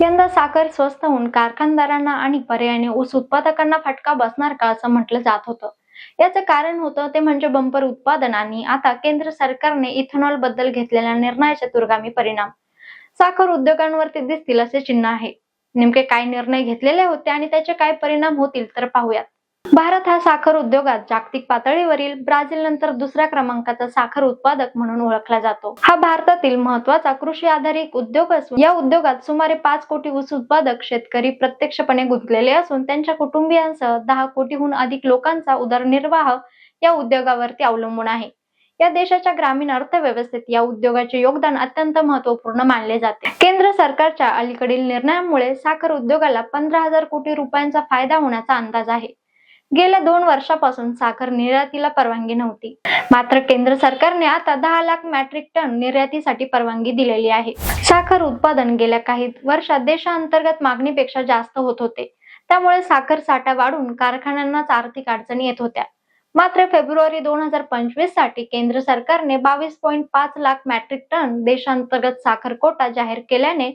यंदा साखर स्वस्त होऊन कारखानदारांना आणि पर्यायाने ऊस उत्पादकांना फटका बसणार का असं म्हटलं जात होतं. याचं कारण होतं ते म्हणजे बंपर उत्पादन आणि आता केंद्र सरकारने इथेनॉलबद्दल घेतलेल्या निर्णयाचे दुर्गामी परिणाम. साखर उद्योगांवरती दिसतील असे चिन्ह आहे. नेमके काय निर्णय घेतलेले होते आणि त्याचे काय परिणाम होतील तर पाहूयात. भारत हा साखर उद्योगात जागतिक पातळीवरील ब्राझील नंतर दुसऱ्या क्रमांकाचा साखर उत्पादक म्हणून ओळखला जातो. हा भारतातील महत्त्वाचा कृषी आधारित उद्योग असून या उद्योगात सुमारे पाच कोटी ऊस उत्पादक शेतकरी प्रत्यक्षपणे गुंतलेले असून त्यांच्या कुटुंबियांसह दहा कोटीहून अधिक लोकांचा उदरनिर्वाह या उद्योगावरती अवलंबून आहे. या देशाच्या ग्रामीण अर्थव्यवस्थेत या उद्योगाचे योगदान अत्यंत महत्त्वपूर्ण मानले जाते. केंद्र सरकारच्या अलीकडील निर्णयामुळे साखर उद्योगाला पंधरा हजार कोटी रुपयांचा फायदा होण्याचा अंदाज आहे. गेल्या दोन वर्षापासून साखर निर्यातीला परवानगी नव्हती. मात्र केंद्र सरकारने आता दहा लाख मॅट्रिक टन निर्यातीसाठी परवानगी दिलेली आहे. साखर उत्पादन गेल्या काही वर्षात देशांतर्गत मागणीपेक्षा जास्त होत होते. त्यामुळे साखर साठा वाढून कारखान्यांनाच आर्थिक अडचणी येत होत्या. मात्र फेब्रुवारी दोन हजार पंचवीससाठी केंद्र सरकारने बावीस पॉईंट पाच लाख मॅट्रिक टन देशांतर्गत साखर कोटा जाहीर केल्याने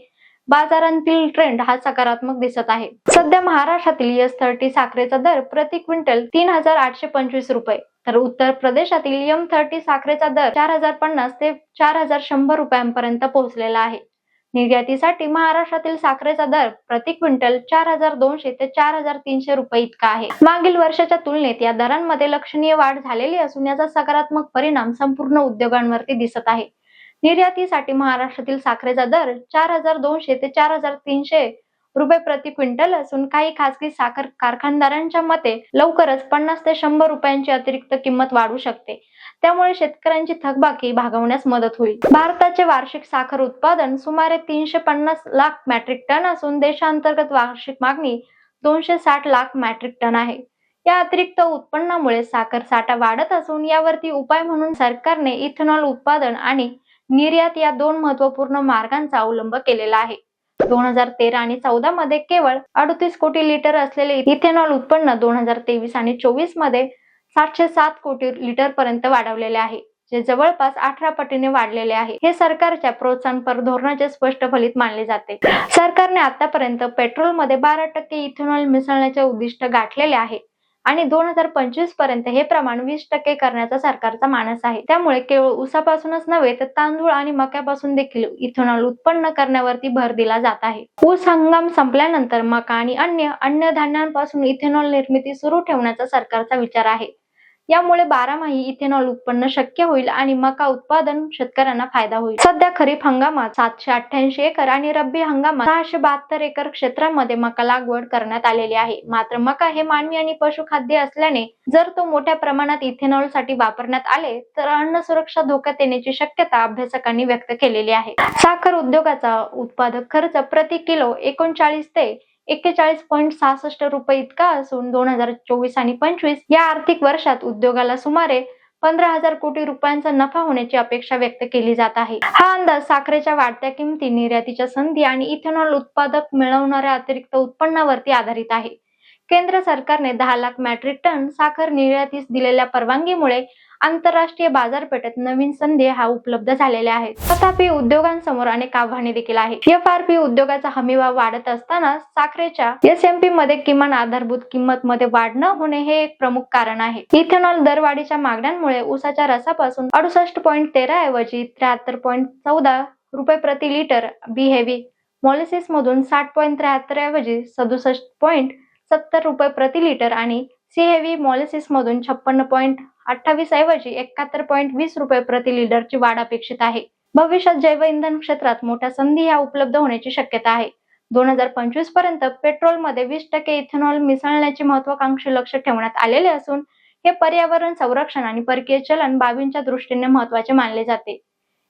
बाजारांतील ट्रेंड हा सकारात्मक दिसत आहे. सध्या महाराष्ट्रातील एस थर्टी साखरेचा दर प्रति क्विंटल तीन हजार आठशे पंचवीस रुपये. तर उत्तर प्रदेशातील एम थर्टी साखरेचा दर चार हजार पन्नास ते चार हजार शंभर रुपयांपर्यंत पोहोचलेला आहे. निर्यातीसाठी महाराष्ट्रातील साखरेचा दर प्रति क्विंटल चार हजार दोनशे ते चार हजार तीनशे रुपये इतका आहे. मागील वर्षाच्या तुलनेत या दरांमध्ये लक्षणीय वाढ झालेली असून याचा सकारात्मक परिणाम संपूर्ण उद्योगांवरती दिसत आहे. निर्यातीसाठी महाराष्ट्रातील साखरेचा दर चार हजार दोनशे ते चार हजार तीनशे रुपये प्रति क्विंटल असून काही खासगी साखर कारखानदारांच्या मते लवकरच पन्नास ते शंभर रुपयांची अतिरिक्त किंमत वाढू शकते. त्यामुळे शेतकऱ्यांची थकबाकी भागवण्यास मदत होईल. भारताचे वार्षिक साखर उत्पादन सुमारे तीनशे पन्नास लाख मॅट्रिक टन असून देशांतर्गत वार्षिक मागणी दोनशे साठ लाख मॅट्रिक टन आहे. या अतिरिक्त उत्पन्नामुळे साखर साठा वाढत असून यावरती उपाय म्हणून सरकारने इथेनॉल उत्पादन आणि निर्यात या दोन महत्त्वपूर्ण मार्गांचा अवलंब केलेला आहे. दोन हजार तेरा आणि चौदा मध्ये केवळ अडतीस कोटी लिटर असलेले इथेनॉल उत्पन्न दोन हजार तेवीस आणि चोवीसमध्ये सातशे सात कोटी लिटर पर्यंत वाढवलेले आहे जे जवळपास अठरा पटीने वाढलेले आहे. हे सरकारच्या प्रोत्साहनपर धोरणाचे स्पष्ट फलित मानले जाते. सरकारने आतापर्यंत पेट्रोलमध्ये बारा टक्के इथेनॉल मिसळण्याचे उद्दिष्ट गाठलेले आहे. आणि दोन हजार पंचवीसपर्यंत हे प्रमाण वीस टक्के करण्याचा सरकारचा मानस आहे. त्यामुळे केवळ ऊसापासूनच नव्हे तर तांदूळ आणि मक्यापासून देखील इथेनॉल उत्पन्न करण्यावरती भर दिला जात आहे. ऊस हंगाम संपल्यानंतर मका आणि अन्य अन्नधान्यांपासून इथेनॉल निर्मिती सुरू ठेवण्याचा सरकारचा विचार आहे. यामुळे बारामाही इथेनॉल उत्पन्न शक्य होईल आणि मका उत्पादन शेतकऱ्यांना फायदा होईल. सध्या खरीप हंगामात सातशे अठ्ठ्याऐंशी एकर आणि रब्बी हंगामात सहाशे बहात्तर एकर क्षेत्रामध्ये मका लागवड करण्यात आलेली आहे. मात्र मका हे मानवी आणि पशुखाद्य असल्याने जर तो मोठ्या प्रमाणात इथेनॉलसाठी वापरण्यात आले तर अन्न सुरक्षा धोक्यात येण्याची शक्यता अभ्यासकांनी व्यक्त केलेली आहे. साखर उद्योगाचा उत्पादक खर्च प्रति किलो एकोणचाळीस ते एक्केचाळीस पॉईंट सहासष्ट रुपये इतका असून दोन हजार चोवीस आणि पंचवीस या आर्थिक वर्षात उद्योगाला सुमारे पंधरा हजार कोटी रुपयांचा नफा होण्याची अपेक्षा व्यक्त केली जात आहे. हा अंदाज साखरेच्या वाढत्या किमती निर्यातीच्या संधी आणि इथेनॉल उत्पादक मिळवणाऱ्या अतिरिक्त उत्पन्नावरती आधारित आहे. केंद्र सरकारने दहा लाख मॅट्रिक टन साखर निर्यातीस दिलेल्या परवानगीमुळे आंतरराष्ट्रीय बाजारपेठेत नवीन संधी हा उपलब्ध झालेल्या आहेत. तथापि उद्योगांसमोर अनेक आव्हाने देखील आहेत. एफ आर पी उद्योगाचा हमीभाव वाढत असताना साखरेच्या एस एम पी मध्ये किमान आधारभूत किंमत मध्ये वाढ न होणे हे एक प्रमुख कारण आहे. इथेनॉल दरवाढीच्या मागण्यांमुळे उसाच्या रसापासून अडुसष्ट पॉईंट तेरा ऐवजी त्र्याहत्तर पॉईंट चौदा रुपये प्रति लिटर बी हेवी मॉलिसिस मधून साठ पॉईंट त्र्याहत्तर ऐवजी सदुसष्ट पॉईंट सत्तर रुपये प्रति लिटर आणि सी हेवी मॉलिसिस मधून छप्पन्न पॉईंट अठ्ठावीस ऐवजी एकाहत्तर पॉईंट वीस रुपये प्रति लिटरची वाढ अपेक्षित आहे. भविष्यात जैव इंधन क्षेत्रात मोठ्या संधी ह्या उपलब्ध होण्याची शक्यता आहे. दोन हजार पंचवीसपर्यंत पेट्रोलमध्ये वीस टक्के इथेनॉल मिसळण्याचे महत्वाकांक्षी लक्ष ठेवण्यात आलेले असून हे पर्यावरण संरक्षण आणि परकीय चलन बाबींच्या दृष्टीने महत्त्वाचे मानले जाते.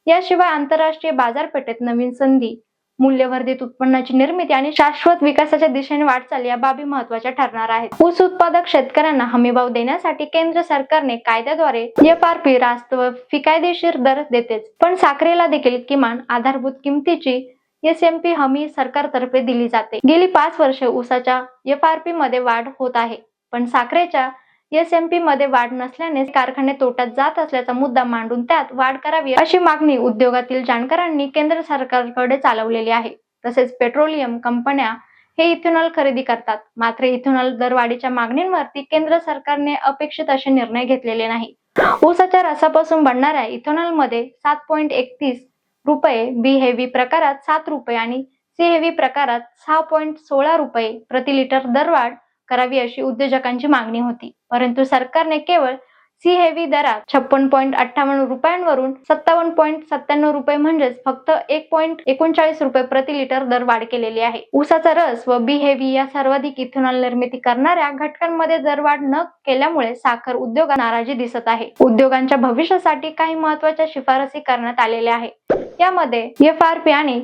याशिवाय आंतरराष्ट्रीय बाजारपेठेत नवीन संधी मूल्यवर्धित उत्पन्नाची निर्मिती आणि शाश्वत विकासाच्या दिशेने वाटचाल या बाबी महत्त्वाच्या ठरणार आहेत. ऊस उत्पादक शेतकऱ्यांना हमीभाव देण्यासाठी केंद्र सरकारने कायद्याद्वारे एफ आर पी रास्त व फिकायदेशीर दर देतेच. पण साखरेला देखील किमान आधारभूत किमतीची एस एम पी हमी सरकारतर्फे दिली जाते. गेली पाच वर्षे ऊसाच्या एफ आर पी मध्ये वाढ होत आहे. पण साखरेच्या एस एम पी मध्ये वाढ नसल्याने कारखाने तोट्यात जात असल्याचा मुद्दा मांडून त्यात वाढ करावी अशी मागणी उद्योगातील जाणकारांनी केंद्र सरकारकडे चालवलेली आहे. तसेच पेट्रोलियम कंपन्या हे इथेनॉल खरेदी करतात. मात्र इथेनॉल दरवाढीच्या मागणींवरती केंद्र सरकारने अपेक्षित असे निर्णय घेतलेले नाही. ऊसाच्या रसापासून बनणाऱ्या इथेनॉलमध्ये सात पॉईंट एकतीस रुपये बी हेवी प्रकारात सात रुपये आणि सी हेवी प्रकारात सहा पॉईंट सोळा रुपये प्रति लिटर दरवाढ करावी अशी उद्योजकांची मागणी होती. परंतु सरकारने केवळ सी हेवी दरात छप्पन पॉईंट अठ्ठावन्न रुपयांवरून सत्तावन्न पॉईंट सत्त्याण्णव रुपये म्हणजेच फक्त एक पॉईंट एकोणचाळीस रुपये प्रति लिटर दर वाढ केलेली आहे. ऊसाचा रस व बी हेवी या सर्वाधिक इथेनॉल निर्मिती करणाऱ्या घटकांमध्ये दरवाढ न केल्यामुळे साखर उद्योग नाराजी दिसत आहे. उद्योगांच्या भविष्यासाठी काही महत्त्वाच्या शिफारसी करण्यात आलेल्या आहे यामध्ये एफ आर पी आणि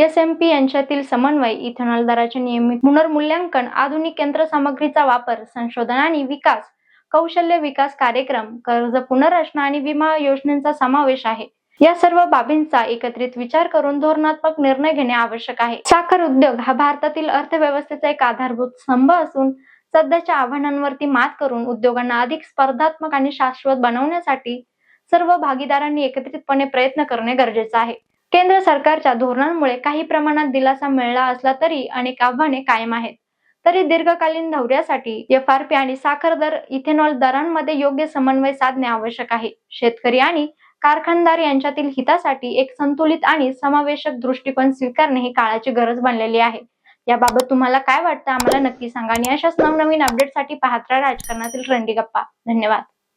एस एम पी यांच्यातील समन्वय इथेनॉल दराचे नियमित पुनर्मूल्यांकन आधुनिक यंत्रसामग्रीचा वापर संशोधन आणि विकास कौशल्य विकास कार्यक्रम कर्ज पुनर्रचना आणि विमा योजनेचा समावेश आहे. या सर्व बाबींचा एकत्रित विचार करून धोरणात्मक निर्णय घेणे आवश्यक आहे. साखर उद्योग हा भारतातील अर्थव्यवस्थेचा एक आधारभूत स्तंभ असून सध्याच्या आव्हानांवरती मात करून उद्योगांना अधिक स्पर्धात्मक आणि शाश्वत बनवण्यासाठी सर्व भागीदारांनी एकत्रितपणे प्रयत्न करणे गरजेचे आहे. केंद्र सरकारच्या धोरणांमुळे काही प्रमाणात दिलासा मिळाला असला तरी अनेक आव्हाने कायम आहेत. तरी दीर्घकालीन धौऱ्यासाठी एफ आर पी आणि साखर दर इथेनॉल दरांमध्ये योग्य समन्वय साधणे आवश्यक आहे. शेतकरी आणि कारखानदार यांच्यातील हितासाठी एक संतुलित आणि समावेशक दृष्टिकोन स्वीकारणे ही काळाची गरज बनलेली आहे. याबाबत तुम्हाला काय वाटतं? आम्हाला नक्की सांगा आणि अशाच नवनवीन अपडेटसाठी पाहत राहा राजकारणातील रंडी गप्पा धन्यवाद.